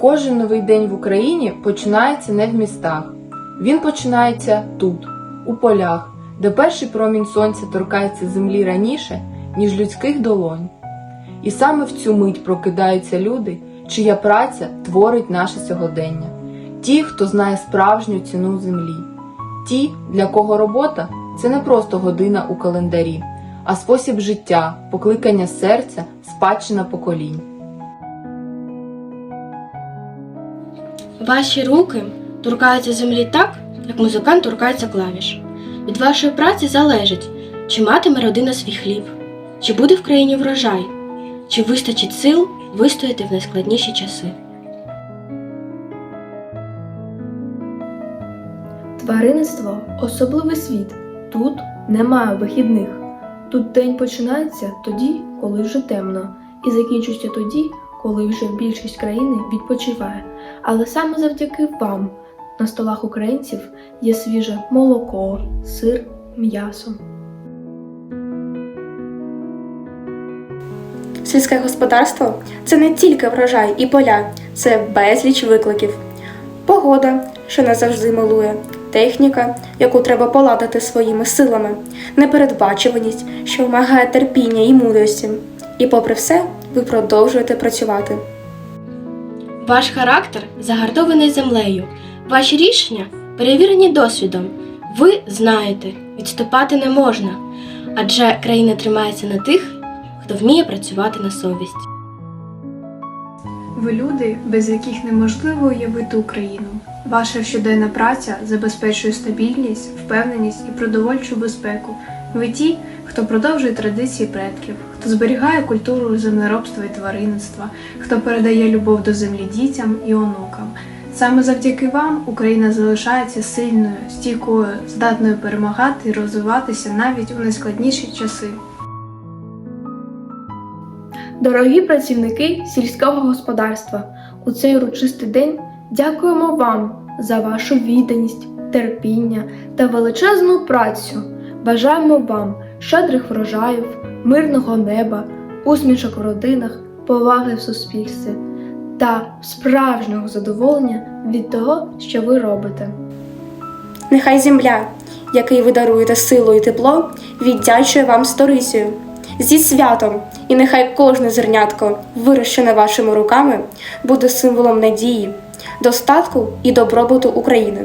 Кожен новий день в Україні починається не в містах. Він починається тут, у полях, де перший промінь сонця торкається землі раніше, ніж людських долонь. І саме в цю мить прокидаються люди, чия праця творить наше сьогодення, ті, хто знає справжню ціну землі, ті, для кого робота це не просто година у календарі, а спосіб життя, покликання серця, спадщина поколінь. Ваші руки торкаються землі так, як музикант торкається клавіш. Від вашої праці залежить, чи матиме родина свій хліб, чи буде в країні врожай, чи вистачить сил вистояти в найскладніші часи. Тваринництво особливий світ. Тут немає вихідних. Тут день починається тоді, коли вже темно, і закінчується тоді, коли вже більшість країни відпочиває. Але саме завдяки вам на столах українців є свіже молоко, сир, м'ясо. Сільське господарство це не тільки врожай і поля, це безліч викликів. Погода, що не завжди милує, техніка, яку треба поладити своїми силами, непередбачуваність, що вимагає терпіння і мудрості. І попри все, ви продовжуєте працювати. Ваш характер загартований землею, ваші рішення перевірені досвідом. Ви знаєте, відступати не можна, адже країна тримається на тих, хто вміє працювати на совість. Ви люди, без яких неможливо уявити Україну. Ваша щоденна праця забезпечує стабільність, впевненість і продовольчу безпеку. Ви ті, хто продовжує традиції предків, хто зберігає культуру землеробства і тваринництва, хто передає любов до землі дітям і онукам. Саме завдяки вам Україна залишається сильною, стійкою, здатною перемагати і розвиватися навіть у найскладніші часи. Дорогі працівники сільського господарства, у цей урочистий день дякуємо вам за вашу відданість, терпіння та величезну працю. Бажаємо вам щедрих врожаїв, мирного неба, усмішок у родинах, поваги в суспільстві та справжнього задоволення від того, що ви робите. Нехай земля, який ви даруєте силу і тепло, віддячує вам сторицею. Зі святом, і нехай кожне зернятко, вирощене вашими руками, буде символом надії, достатку і добробуту України.